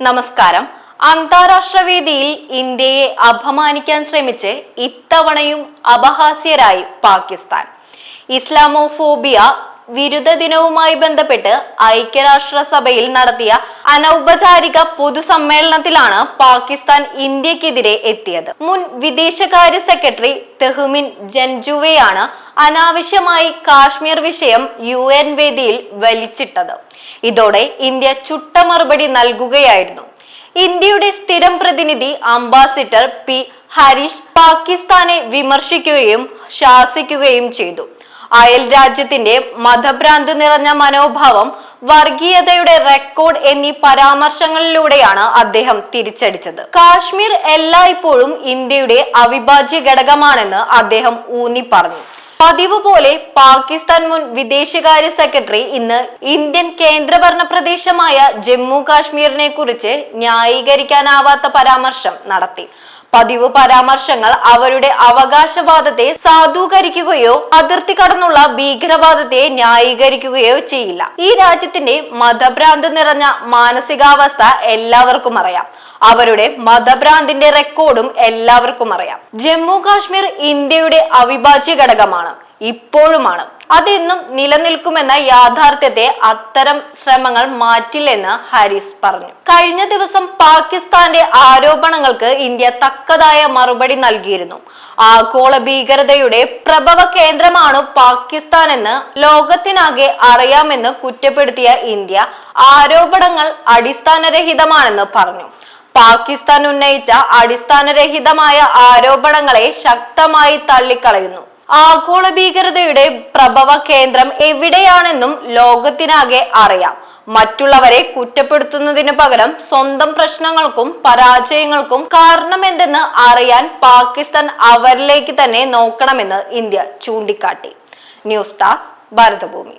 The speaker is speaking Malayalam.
നമസ്കാരം. അന്താരാഷ്ട്ര വേദിയിൽ ഇന്ത്യയെ അപമാനിക്കാൻ ശ്രമിച്ച് ഇത്തവണയും അപഹാസ്യരായി പാകിസ്ഥാൻ. ഇസ്ലാമോഫോബിയ വിരുദ്ധ ദിനവുമായി ബന്ധപ്പെട്ട് ഐക്യരാഷ്ട്രസഭയിൽ നടത്തിയ അനൗപചാരിക പൊതുസമ്മേളനത്തിലാണ് പാകിസ്ഥാൻ ഇന്ത്യക്കെതിരെ എത്തിയത്. മുൻ വിദേശകാര്യ സെക്രട്ടറി തെഹ്മിൻ ജൻജുവയാണ് അനാവശ്യമായി കാശ്മീർ വിഷയം യു എൻ വേദിയിൽ വലിച്ചിട്ടത്. ഇതോടെ ഇന്ത്യ ചുട്ട മറുപടി നൽകുകയായിരുന്നു. ഇന്ത്യയുടെ സ്ഥിരം പ്രതിനിധി അംബാസിഡർ പി ഹരീഷ് പാകിസ്ഥാനെ വിമർശിക്കുകയും ശാസിക്കുകയും ചെയ്തു. അയൽ രാജ്യത്തിന്റെ മതഭ്രാന്ത് നിറഞ്ഞ മനോഭാവം വർഗീയതയുടെ റെക്കോർഡ് എന്നീ പരാമർശങ്ങളിലൂടെയാണ് അദ്ദേഹം തിരിച്ചടിച്ചത്. കാശ്മീർ എല്ലായ്പ്പോഴും ഇന്ത്യയുടെ അവിഭാജ്യ ഘടകമാണെന്ന് അദ്ദേഹം ഊന്നി പറഞ്ഞു പതിവ് പോലെ പാകിസ്ഥാൻ മുൻ വിദേശകാര്യ സെക്രട്ടറി ഇന്ന് ഇന്ത്യൻ കേന്ദ്രഭരണ പ്രദേശമായ ജമ്മു കാശ്മീരിനെ കുറിച്ച് ന്യായീകരിക്കാനാവാത്ത പരാമർശം നടത്തി. പതിവ് പരാമർശങ്ങൾ അവരുടെ അവകാശവാദത്തെ സാധൂകരിക്കുകയോ അതിർത്തി കടന്നുള്ള ഭീകരവാദത്തെ ന്യായീകരിക്കുകയോ ചെയ്യില്ല. ഈ രാജ്യത്തിന്റെ മതഭ്രാന്ത് നിറഞ്ഞ മാനസികാവസ്ഥ എല്ലാവർക്കും അറിയാം. അവരുടെ മതഭ്രാന്തിന്റെ റെക്കോർഡും എല്ലാവർക്കും അറിയാം. ജമ്മു കാശ്മീർ ഇന്ത്യയുടെ അവിഭാജ്യ ഘടകമാണ്. ഇപ്പോഴുമാണ്. അതെന്നും നിലനിൽക്കുമെന്ന യാഥാർത്ഥ്യത്തെ അത്തരം ശ്രമങ്ങൾ മാറ്റില്ലെന്ന് ഹാരിസ് പറഞ്ഞു. കഴിഞ്ഞ ദിവസം പാകിസ്ഥാന്റെ ആരോപണങ്ങൾക്ക് ഇന്ത്യ തക്കതായ മറുപടി നൽകിയിരുന്നു. ആഗോള ഭീകരതയുടെ പ്രഭവ കേന്ദ്രമാണ് പാകിസ്ഥാൻ എന്ന് ലോകത്തിനാകെ അറിയാമെന്ന് കുറ്റപ്പെടുത്തിയ ഇന്ത്യ ആരോപണങ്ങൾ അടിസ്ഥാനരഹിതമാണെന്ന് പറഞ്ഞു. പാകിസ്ഥാൻ ഉന്നയിച്ച അടിസ്ഥാനരഹിതമായ ആരോപണങ്ങളെ ശക്തമായി തള്ളിക്കളയുന്നു. ആഗോള ഭീകരതയുടെ പ്രഭവ കേന്ദ്രം എവിടെയാണെന്നും ലോകത്തിനാകെ അറിയാം. മറ്റുള്ളവരെ കുറ്റപ്പെടുത്തുന്നതിന് പകരം സ്വന്തം പ്രശ്നങ്ങൾക്കും പരാജയങ്ങൾക്കും കാരണമെന്തെന്ന് അറിയാൻ പാകിസ്ഥാൻ അവരിലേക്ക് തന്നെ നോക്കണമെന്ന് ഇന്ത്യ ചൂണ്ടിക്കാട്ടി. News desk Bharathabhumi.